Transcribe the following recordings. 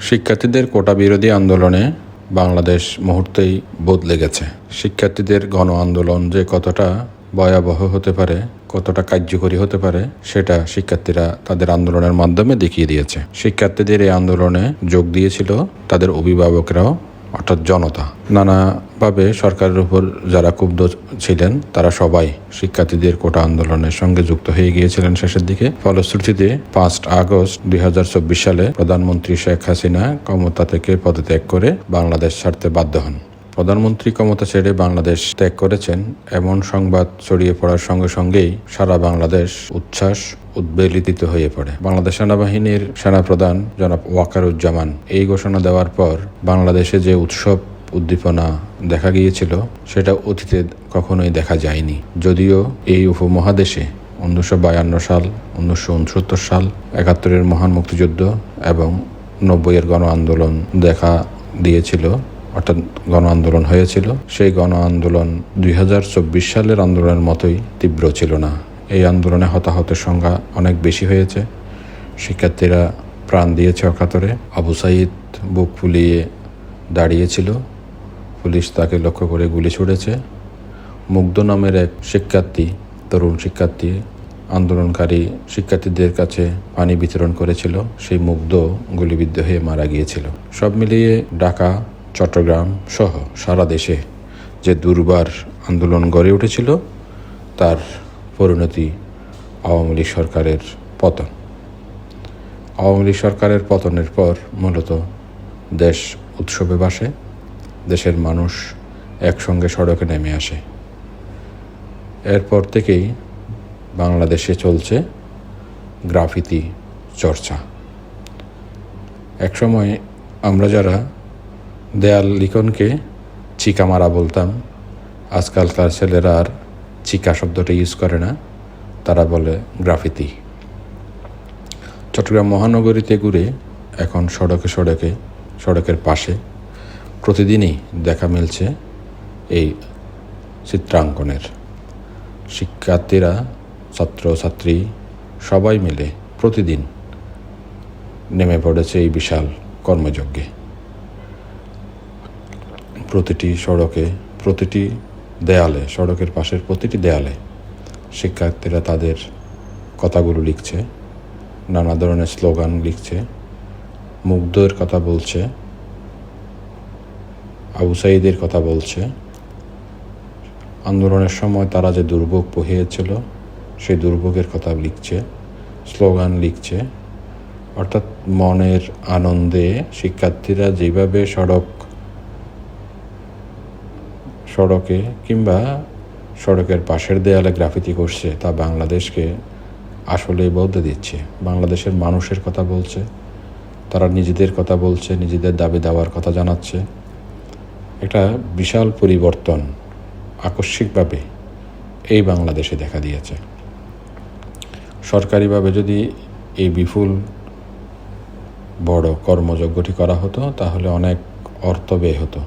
শিক্ষার্থীদের কোটা বিরোধী আন্দোলনে বাংলাদেশ মুহূর্তেই বদলে গেছে। শিক্ষার্থীদের গণ আন্দোলন যে কতটা ভয়াবহ হতে পারে, কতটা কার্যকরী হতে পারে, সেটা শিক্ষার্থীরা তাদের আন্দোলনের মাধ্যমে দেখিয়ে দিয়েছে। শিক্ষার্থীদের এই আন্দোলনে যোগ দিয়েছিল তাদের অভিভাবকরাও অর্থাৎ জনতা। নানাভাবে সরকারের উপর যারা ক্ষুব্ধ ছিলেন, তারা সবাই শিক্ষার্থীদের কোটা আন্দোলনের সঙ্গে যুক্ত হয়ে গিয়েছিলেন শেষের দিকে। ফলশ্রুতিতে পাঁচ আগস্ট দুই হাজার চব্বিশ সালে প্রধানমন্ত্রী শেখ হাসিনা ক্ষমতা থেকে পদত্যাগ করে বাংলাদেশ ছাড়তে বাধ্য হন। প্রধানমন্ত্রী ক্ষমতা ছেড়ে বাংলাদেশ ত্যাগ করেছেন, এমন সংবাদ ছড়িয়ে পড়ার সঙ্গে সঙ্গেই সারা বাংলাদেশ উচ্ছ্বাস উদ্বেলিত হয়ে পড়ে। বাংলাদেশ সেনাবাহিনীর সেনাপ্রধান জনাব ওয়াকারুজ্জামান এই ঘোষণা দেওয়ার পর বাংলাদেশে যে উৎসব উদ্দীপনা দেখা গিয়েছিল, সেটা অতীতে কখনোই দেখা যায়নি। যদিও এই উপমহাদেশে উনিশশো বায়ান্ন সাল, উনিশশো উনসত্তর সাল, একাত্তরের মহান মুক্তিযুদ্ধ এবং নব্বইয়ের গণ আন্দোলন দেখা দিয়েছিল অর্থাৎ গণ আন্দোলন হয়েছিল, সেই গণ আন্দোলন দুই হাজার চব্বিশ সালের আন্দোলনের মতোই তীব্র ছিল না। এই আন্দোলনে হতাহতের সংখ্যা অনেক বেশি হয়েছে। শিক্ষার্থীরা প্রাণ দিয়েছে অকাতরে। আবু সাইদ বুক ফুলিয়ে দাঁড়িয়েছিল। পুলিশ তাকে লক্ষ্য করে গুলি ছুড়েছে। মুগ্ধ নামের এক শিক্ষার্থী, তরুণ শিক্ষার্থী, আন্দোলনকারী শিক্ষার্থীদের কাছে পানি বিতরণ করেছিল। সেই মুগ্ধ গুলিবিদ্ধ হয়ে মারা গিয়েছিল। সব মিলিয়ে ঢাকা চট্টগ্রাম সহ সারা দেশে যে দুর্বার আন্দোলন গড়ে উঠেছিল, তার পরিণতি আওয়ামী লীগ সরকারের পতন। আওয়ামী লীগ সরকারের পতনের পর মূলত দেশ উৎসবে বাসে দেশের মানুষ একসঙ্গে সড়কে নেমে আসে। এরপর থেকেই বাংলাদেশে চলছে গ্রাফিতি চর্চা। একসময় আমরা যারা দেয়াল লিখনকে চিকা মারা বলতাম। আজকালকার ছেলেরা আর চিকা শব্দটা ইউজ করে না। তারা বলে গ্রাফিতি। চট্টগ্রাম মহানগরীতে ঘুরে এখন সড়কে সড়কে, সড়কের পাশে প্রতিদিনই দেখা মিলছে এই চিত্রাঙ্কনের। শিক্ষার্থীরা ছাত্রছাত্রী সবাই মিলে প্রতিদিন নেমে পড়েছে এই বিশাল কর্মযজ্ঞে। প্রতিটি সড়কে, প্রতিটি দেয়ালে, সড়কের পাশের প্রতিটি দেয়ালে শিক্ষার্থীরা তাদের কথাগুলো লিখছে, নানা ধরনের স্লোগান লিখছে মুগ্ধের কথা বলছে, আবু সাইদের কথা বলছে। আন্দোলনের সময় তারা যে দুর্ভোগ বহিয়েছিল সেই দুর্ভোগের কথা লিখছে, স্লোগান লিখছে। অর্থাৎ মনের আনন্দে শিক্ষার্থীরা যেভাবে সড়ক সড়কে কিংবা সড়কের পাশের দেয়ালে গ্রাফিতি করছে, তা বাংলাদেশকে আসলেই বলতে দিচ্ছে। বাংলাদেশের মানুষের কথা বলছে, তারা নিজেদের কথা বলছে, নিজেদের দাবি দাওয়ার কথা জানাচ্ছে। একটা বিশাল পরিবর্তন আকস্মিকভাবে এই বাংলাদেশে দেখা দিয়েছে। সরকারিভাবে যদি এই বিপুল বড় কর্মযজ্ঞটি করা হতো, তাহলে অনেক অর্থ ব্যয় হতো।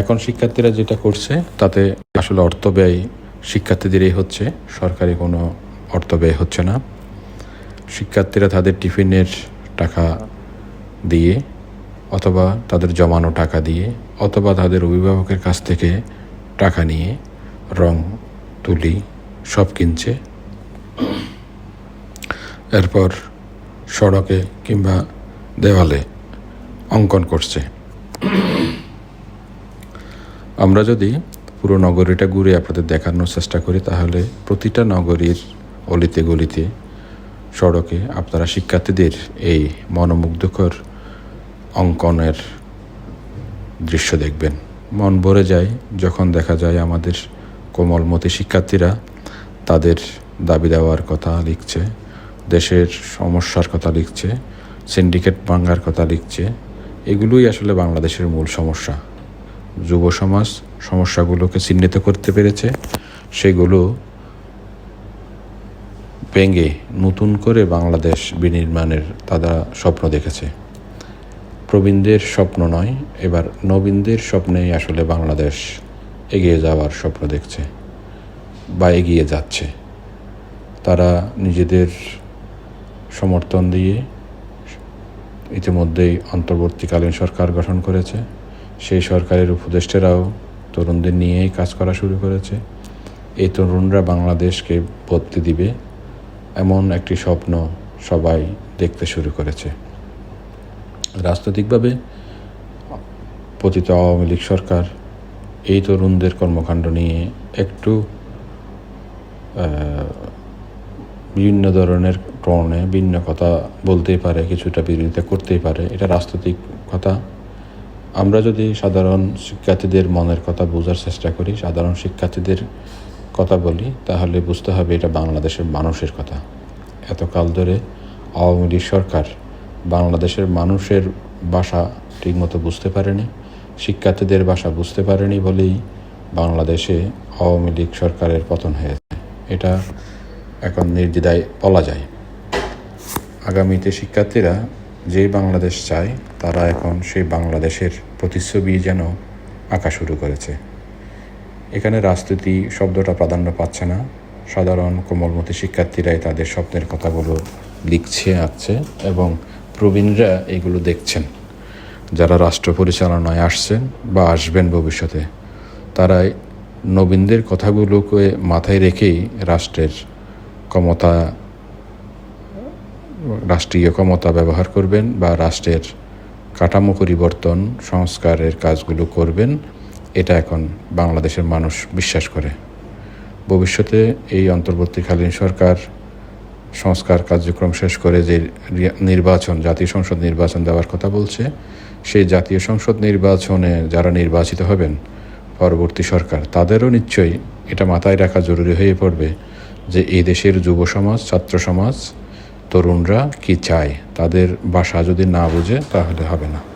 এখন শিক্ষার্থীরা যেটা করছে, তাতে আসলে অর্থ ব্যয় শিক্ষার্থীদেরই হচ্ছে, সরকারি কোনো অর্থ ব্যয় হচ্ছে না। শিক্ষার্থীরা তাদের টিফিনের টাকা দিয়ে অথবা তাদের জমানো টাকা দিয়ে অথবা তাদের অভিভাবকের কাছ থেকে টাকা নিয়ে রং, তুলি সব কিনছে। এরপর সড়কে কিংবা দেওয়ালে অঙ্কন করছে। আমরা যদি পুরো নগরীটা ঘুরে আপনাদের দেখানোর চেষ্টা করি, তাহলে প্রতিটা নগরীর অলিতে গলিতে, সড়কে আপনারা শিক্ষার্থীদের এই মনোমুগ্ধকর অঙ্কনের দৃশ্য দেখবেন। মন ভরে যায় যখন দেখা যায় আমাদের কোমলমতি শিক্ষার্থীরা তাদের দাবি দেওয়ার কথা লিখছে, দেশের সমস্যার কথা লিখছে, সিন্ডিকেট ভাঙ্গার কথা লিখছে। এগুলোই আসলে বাংলাদেশের মূল সমস্যা। যুব সমাজ সমস্যাগুলোকে চিহ্নিত করতে পেরেছে, সেগুলো ভেঙে নতুন করে বাংলাদেশ বিনির্মাণের তারা স্বপ্ন দেখেছে। প্রবীণদের স্বপ্ন নয়, এবার নবীনদের স্বপ্নেই আসলে বাংলাদেশ এগিয়ে যাওয়ার স্বপ্ন দেখছে বা এগিয়ে যাচ্ছে। তারা নিজেদের সমর্থন দিয়ে ইতিমধ্যেই অন্তর্বর্তীকালীন সরকার গঠন করেছে। সেই সরকারের উপদেষ্টারাও তরুণদের নিয়েই কাজ করা শুরু করেছে। এই তরুণরা বাংলাদেশকে বদলে দিবে এমন একটি স্বপ্ন সবাই দেখতে শুরু করেছে। রাজনৈতিকভাবে পতিত আওয়ামী লীগ সরকার এই তরুণদের কর্মকাণ্ড নিয়ে একটু বিভিন্ন ধরনের টোনে ভিন্ন কথা বলতেই পারে, কিছুটা বিরোধিতা করতেই পারে। এটা রাজনৈতিক কথা। আমরা যদি সাধারণ শিক্ষার্থীদের মনের কথা বোঝার চেষ্টা করি, সাধারণ শিক্ষার্থীদের কথা বলি, তাহলে বুঝতে হবে এটা বাংলাদেশের মানুষের কথা। এতকাল ধরে আওয়ামী লীগ সরকার বাংলাদেশের মানুষের ভাষা ঠিকমতো বুঝতে পারেনি, শিক্ষার্থীদের ভাষা বুঝতে পারেনি বলেই বাংলাদেশে আওয়ামী লীগ সরকারের পতন হয়েছে। এটা এখন নির্দ্বিধায় বলা যায়। আগামীতে শিক্ষার্থীরা যেই বাংলাদেশ চায়, তারা এখন সেই বাংলাদেশের প্রতিচ্ছবি যেন আঁকা শুরু করেছে। এখানে রাজনীতি শব্দটা প্রাধান্য পাচ্ছে না। সাধারণ কোমলমতি শিক্ষার্থীরাই তাদের স্বপ্নের কথাগুলো লিখছে, আঁকছে এবং প্রবীণরা এগুলো দেখছেন। যারা রাষ্ট্র পরিচালনায় আসছেন বা আসবেন ভবিষ্যতে, তারাই নবীনদের কথাগুলোকে মাথায় রেখেই রাষ্ট্রের ক্ষমতা রাষ্ট্রীয় ক্ষমতা ব্যবহার করবেন বা রাষ্ট্রের কাঠামো পরিবর্তন, সংস্কারের কাজগুলো করবেন, এটা এখন বাংলাদেশের মানুষ বিশ্বাস করে। ভবিষ্যতে এই অন্তর্বর্তীকালীন সরকার সংস্কার কার্যক্রম শেষ করে যে নির্বাচন, জাতীয় সংসদ নির্বাচন দেওয়ার কথা বলছে, সেই জাতীয় সংসদ নির্বাচনে যারা নির্বাচিত হবেন, পরবর্তী সরকার, তাদেরও নিশ্চয়ই এটা মাথায় রাখা জরুরি হয়ে পড়বে যে এই দেশের যুব সমাজ, ছাত্র সমাজ তরুণরা কি চায়? তাদের বাসা যদি না বুঝে তাহলে হবে না।